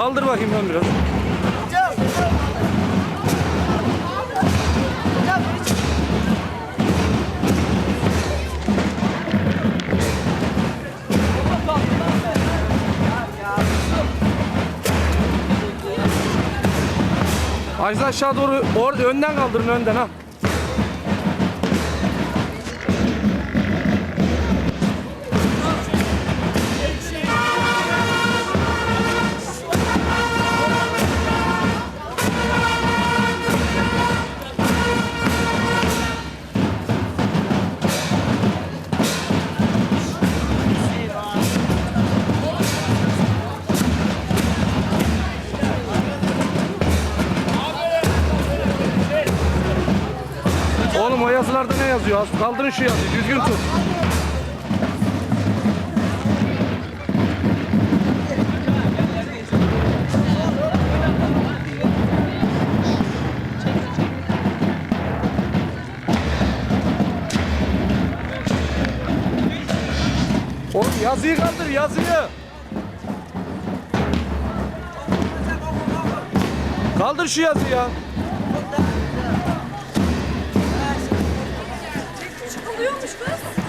Kaldır bakayım lan biraz. Aziz aşağı doğru orada önden kaldırın önden ha. Oğlum o yazılarda ne yazıyor? Az- Kaldırın şu yazıyı düzgün tut. Oğlum yazıyı kaldır yazıyı. Kaldır şu yazıyı ya. oluyormuş kız.